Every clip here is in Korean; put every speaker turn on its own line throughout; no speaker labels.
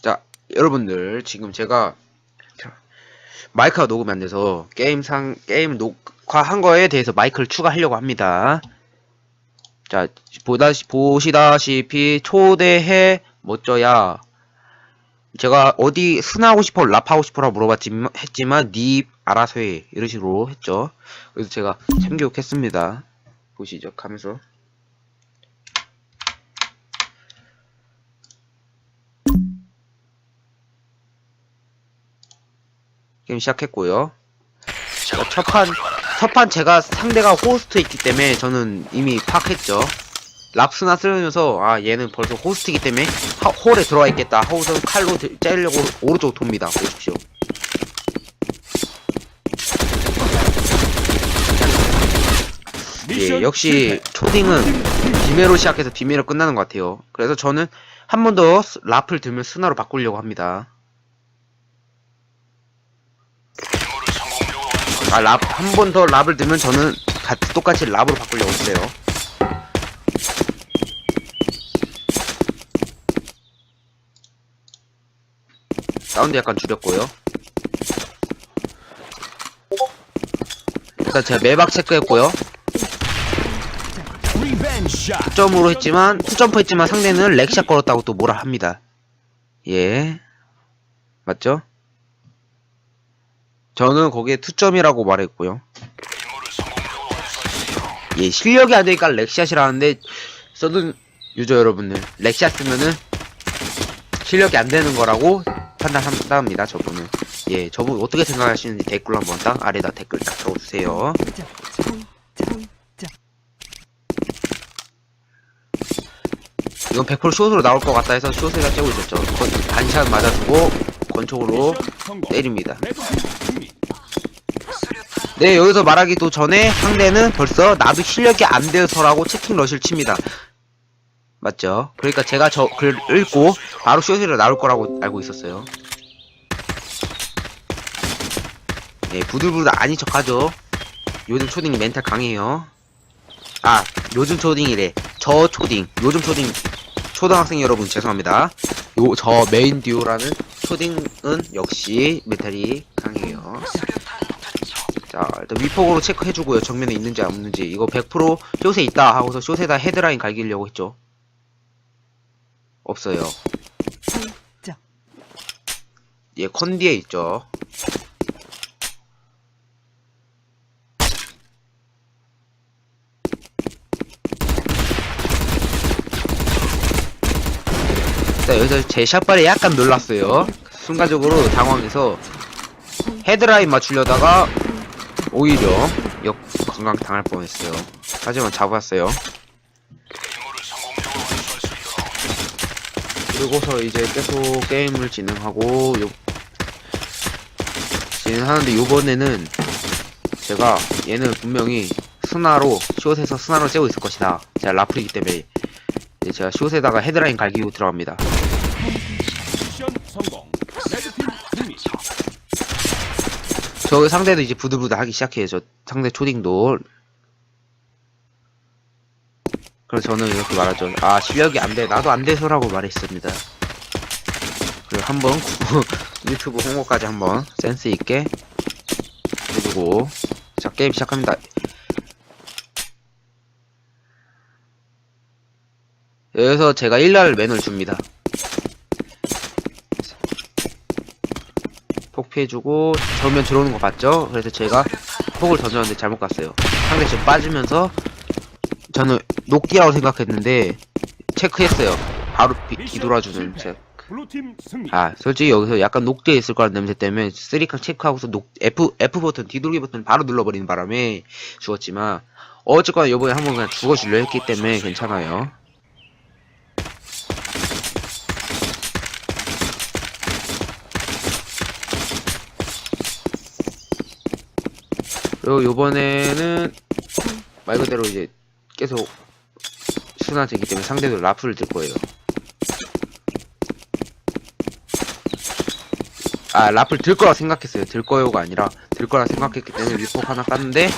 자, 여러분들 지금 제가 마이크가 녹음이 안 돼서 게임상 게임 녹화한 거에 대해서 마이크를 추가하려고 합니다. 자, 보다시 보시다시피 초대해 멋져야 제가 어디 순하고 싶어 랍하고 싶어라고 물어봤지만 했지만 니 알아서 해 이런 식으로 했죠. 그래서 제가 참교육했습니다. 보시죠. 하면서 게임 시작했고요. 자, 첫판 첫판 제가 상대가 호스트였기 때문에 저는 이미 파악했죠. 랍스나 쓰면서 아 얘는 벌써 호스트이기 때문에 하- 홀에 들어와 있겠다 하고서 칼로 들- 째려고 오른쪽 돕니다. 보십시오. 예, 역시 초딩은 비메로 시작해서 비메로 끝나는 것 같아요. 그래서 저는 한 번 더 랍을 들면 스나로 바꾸려고 합니다. 아, 랍, 한 번 더 랍을 들면 저는 같이 똑같이 랍으로 바꾸려고 했어요. 사운드 약간 줄였고요. 일단 제가 매박 체크했고요. 투점으로 했지만, 투점프 했지만 상대는 렉샷 걸었다고 또 뭐라 합니다. 예. 맞죠? 저는 거기에 투점이라고 말했고요. 예, 실력이 안 되니까 렉샷이라는데, 써둔 유저 여러분들, 렉샷 쓰면은 실력이 안 되는 거라고 판단합니다, 저분은. 예, 저분 어떻게 생각하시는지 댓글로 한번 딱 아래다 댓글 딱 적어주세요. 이건 100% 숏으로 나올 것 같다 해서 숏에다 째고 있었죠. 건, 반샷 맞아주고 권총으로 때립니다. 네, 여기서 말하기도 전에 상대는 벌써 나도 실력이 안 돼서라고 채팅 러시를 칩니다. 맞죠? 그러니까 제가 저 글 읽고 바로 숏으로 나올 거라고 알고 있었어요. 네, 부들부들 아닌 척하죠. 요즘 초딩이 멘탈 강해요. 아, 요즘 초딩이래. 저 초딩. 요즘 초딩. 초등학생 여러분 죄송합니다. 요, 저 메인 듀오라는 초딩은 역시 멘탈이 강해요. 자, 일단 위폭으로 체크해주고요. 정면에 있는지 없는지. 이거 100% 숏에 있다 하고서 숏에다 헤드라인 갈기려고 했죠. 없어요. 얘 컨디에 있죠. 자, 여기서 제 샷발에 약간 놀랐어요. 순간적으로 당황해서 헤드라인 맞추려다가 오히려 역 건강 당할 뻔했어요. 하지만 잡았어요. 그리고서 이제 계속 게임을 진행하고 요, 진행하는데 요번에는 제가 얘는 분명히 스나로 숏에서 스나로 째고 있을 것이다. 제가 라플이기 때문에 이제 제가 숏에다가 헤드라인 갈기고 들어갑니다. 저 상대도 이제 부들부들 하기 시작해요. 저 상대 초딩도. 그래서 저는 이렇게 말하죠. 아, 실력이 안 돼. 나도 안 돼서라고 말했습니다. 그리고 한번 유튜브 홍보까지 한번 센스 있게 해주고. 자, 게임 시작합니다. 여기서 제가 1날 맨을 줍니다. 폭 피해주고 정면 들어오는 거 봤죠? 그래서 제가 폭을 던졌는데 잘못 갔어요. 상대 지금 빠지면서 저는 녹디라고 생각했는데 체크했어요. 바로 비, 뒤돌아주는
승리.
아 솔직히 여기서 약간 녹디에 있을 거라는 냄새 때문에 쓰리칸 체크하고서 녹 F F 버튼 뒤돌기 버튼 바로 눌러버리는 바람에 죽었지만 어쨌거나 요번에 한번 그냥 죽어주려 했기 때문에 괜찮아요. 그리고 요번에는 말 그대로 이제 계속 순환제기 때문에 상대도 라프를 들 거예요. 아 라플 들 거라 생각했어요. 들 거요가 아니라 들 거라 생각했기 때문에 위폭 하나 깠는데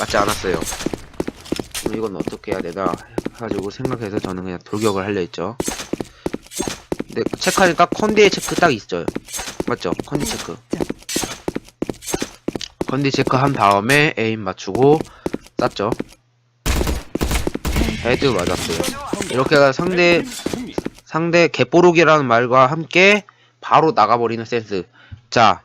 맞지 않았어요. 그럼 이건 어떻게 해야 되나 해가지고 생각해서 저는 그냥 돌격을 하려 했죠. 근데 체크하니까 컨디의 체크 딱 있어요. 맞죠? 컨디 체크. 컨디 체크 한 다음에 에임 맞추고 쐈죠. 헤드 맞았어요. 이렇게 해서 상대 상대 개뽀록이라는 말과 함께 바로 나가버리는 센스. 자,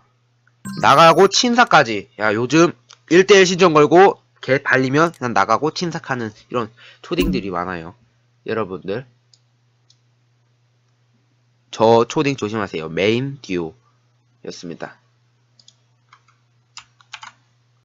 나가고 친사까지. 야, 요즘 1대1 신전 걸고 개 발리면 그냥 나가고 친삭하는 이런 초딩들이 많아요. 여러분들. 저 초딩 조심하세요. 메인 듀오 였습니다.